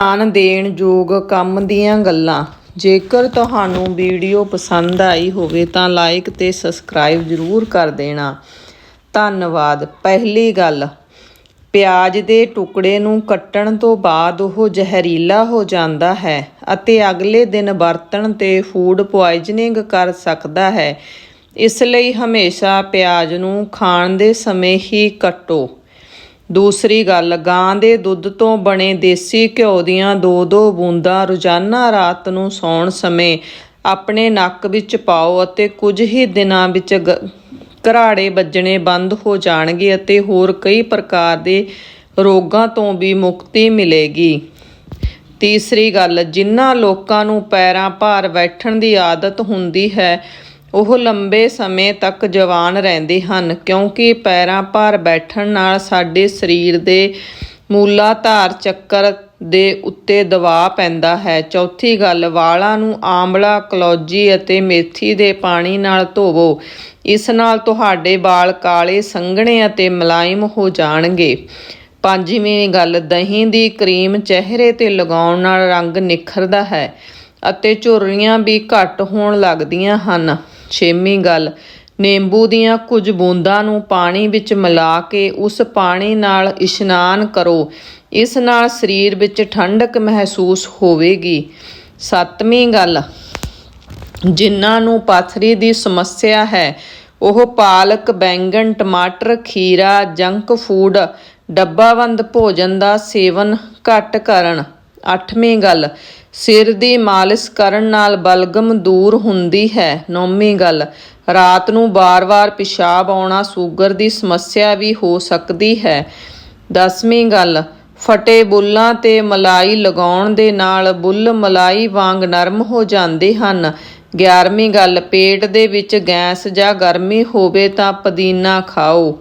ਧਿਆਨ ਦੇਣ ਯੋਗ ਕੰਮ ਦੀਆਂ ਗੱਲਾਂ। ਜੇਕਰ ਤੁਹਾਨੂੰ ਵੀਡੀਓ ਪਸੰਦ ਆਈ ਹੋਵੇ ਤਾਂ ਲਾਈਕ ਤੇ ਸਬਸਕ੍ਰਾਈਬ ਜ਼ਰੂਰ ਕਰ ਦੇਣਾ। ਧੰਨਵਾਦ। ਪਹਿਲੀ ਗੱਲ, ਪਿਆਜ਼ ਦੇ ਟੁਕੜੇ ਨੂੰ ਕੱਟਣ ਤੋਂ ਬਾਅਦ ਉਹ ਜ਼ਹਿਰੀਲਾ ਹੋ ਜਾਂਦਾ ਹੈ ਅਤੇ ਅਗਲੇ ਦਿਨ ਵਰਤਣ ਤੇ ਫੂਡ ਪੁਆਇਜ਼ਨਿੰਗ ਕਰ ਸਕਦਾ ਹੈ। ਇਸ ਲਈ ਹਮੇਸ਼ਾ ਪਿਆਜ਼ ਨੂੰ ਖਾਣ ਦੇ ਸਮੇਂ ਹੀ ਕੱਟੋ। ਦੂਸਰੀ ਗੱਲ, ਗਾਂ ਦੇ ਦੁੱਧ ਤੋਂ ਬਣੇ ਦੇਸੀ ਘਿਓ ਦੀਆਂ ਦੋ ਦੋ ਬੂੰਦਾਂ ਰੋਜ਼ਾਨਾ ਰਾਤ ਨੂੰ ਸੌਣ ਸਮੇਂ ਆਪਣੇ ਨੱਕ ਵਿੱਚ ਪਾਓ ਅਤੇ ਕੁਝ ਹੀ ਦਿਨਾਂ ਵਿੱਚ ਗ- ਘਰਾੜੇ ਵੱਜਣੇ ਬੰਦ ਹੋ ਜਾਣਗੇ ਅਤੇ ਹੋਰ ਕਈ ਪ੍ਰਕਾਰ ਦੇ ਰੋਗਾਂ ਤੋਂ ਵੀ ਮੁਕਤੀ ਮਿਲੇਗੀ। ਤੀਸਰੀ ਗੱਲ ਜਿਨ੍ਹਾਂ ਲੋਕਾਂ ਨੂੰ ਪੈਰਾਂ ਭਾਰ ਬੈਠਣ ਦੀ ਆਦਤ ਹੁੰਦੀ ਹੈ ਉਹ ਲੰਬੇ ਸਮੇਂ ਤੱਕ ਜਵਾਨ ਰਹਿੰਦੇ ਹਨ, ਕਿਉਂਕਿ ਪੈਰਾਂ ਭਾਰ ਬੈਠਣ ਨਾਲ ਸਾਡੇ ਸਰੀਰ ਦੇ ਮੂਲਾਧਾਰ ਚੱਕਰ ਦੇ ਉੱਤੇ ਦਬਾਅ ਪੈਂਦਾ ਹੈ। ਚੌਥੀ ਗੱਲ, ਵਾਲਾਂ ਨੂੰ ਆਂਵਲਾ, ਕਲੌਜੀ ਅਤੇ ਮੇਥੀ ਦੇ ਪਾਣੀ ਨਾਲ ਧੋਵੋ। ਇਸ ਨਾਲ ਤੁਹਾਡੇ ਵਾਲ ਕਾਲੇ, ਸੰਘਣੇ ਅਤੇ ਮਲਾਇਮ ਹੋ ਜਾਣਗੇ। ਪੰਜਵੀਂ ਗੱਲ, ਦਹੀਂ ਦੀ ਕਰੀਮ ਚਿਹਰੇ ਤੇ ਲਗਾਉਣ ਨਾਲ ਰੰਗ ਨਿਖਰਦਾ ਹੈ ਅਤੇ ਝੁਰੜੀਆਂ ਵੀ ਘੱਟ ਹੋਣ ਲੱਗਦੀਆਂ ਹਨ। ਛੇਵੀਂ ਗੱਲ, ਨਿੰਬੂ ਦੀਆਂ ਕੁਝ ਬੂੰਦਾਂ ਨੂੰ ਪਾਣੀ ਵਿੱਚ ਮਿਲਾ ਕੇ ਉਸ ਪਾਣੀ ਨਾਲ ਇਸ਼ਨਾਨ ਕਰੋ। ਇਸ ਨਾਲ ਸਰੀਰ ਵਿੱਚ ਠੰਡਕ ਮਹਿਸੂਸ ਹੋਵੇਗੀ। ਸੱਤਵੀਂ ਗੱਲ, ਜਿਨ੍ਹਾਂ ਨੂੰ ਪਾਥਰੀ ਦੀ ਸਮੱਸਿਆ ਹੈ, ਉਹ ਪਾਲਕ, ਬੈਂਗਣ, ਟਮਾਟਰ, ਖੀਰਾ, ਜੰਕ ਫੂਡ ਡੱਬਾਬੰਦ ਭੋਜਨ ਦਾ ਸੇਵਨ ਘੱਟ ਕਰਨ। ਅੱਠਵੀਂ ਗੱਲ, ਸਿਰ ਦੀ ਮਾਲਿਸ਼ ਕਰਨ ਨਾਲ ਬਲਗਮ ਦੂਰ ਹੁੰਦੀ ਹੈ। ਨੌਵੀਂ ਗੱਲ, ਰਾਤ ਨੂੰ ਬਾਰ-ਬਾਰ ਪਿਸ਼ਾਬ ਆਉਣਾ ਸ਼ੂਗਰ ਦੀ ਸਮੱਸਿਆ ਵੀ ਹੋ ਸਕਦੀ ਹੈ। ਦਸਵੀਂ ਗੱਲ, ਫਟੇ ਬੁੱਲਾਂ ਤੇ ਮਲਾਈ ਲਗਾਉਣ ਦੇ ਨਾਲ ਬੁੱਲ ਮਲਾਈ ਵਾਂਗ ਨਰਮ ਹੋ ਜਾਂਦੇ ਹਨ। 11ਵੀਂ ਗੱਲ, ਪੇਟ ਦੇ ਵਿੱਚ ਗੈਸ ਜਾਂ ਗਰਮੀ ਹੋਵੇ ਤਾਂ ਪੁਦੀਨਾ ਖਾਓ।